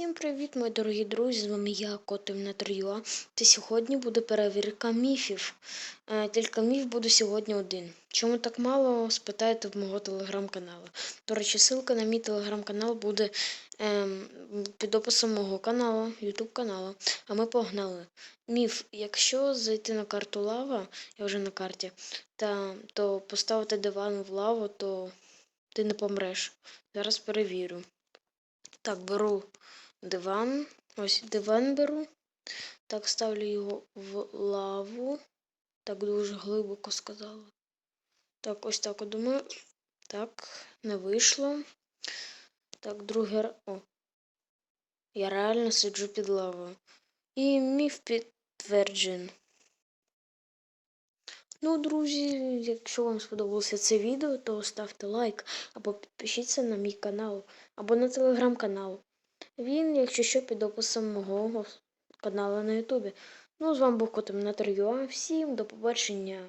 Всім привіт, мої дорогі друзі! З вами я, Котим на Трюа. Та сьогодні буде перевірка міфів. Е, Тільки міф буде сьогодні один. Чому так мало? Спитайте в мого телеграм-каналу. До речі, ссылка на мій телеграм-канал буде ем, під описом мого каналу, ютуб каналу. А ми погнали. Міф, якщо зайти на карту лава, я вже на карті, та, то поставити диван в лаву, то ти не помреш. Зараз перевірю. Так, беру диван. Ось диван беру. Так, ставлю його в лаву. Так дуже глибоко сказала. Так, ось так думаю. Так, не вийшло. Так, другий раз. О. Я реально сиджу під лавою. І міф підтверджен. Ну, друзі, якщо вам сподобалося це відео, то ставте лайк або підпишіться на мій канал, або на телеграм-канал. Він, якщо що, під описом мого каналу на Ютубі. Ну, з вами був Котом на Всім до побачення.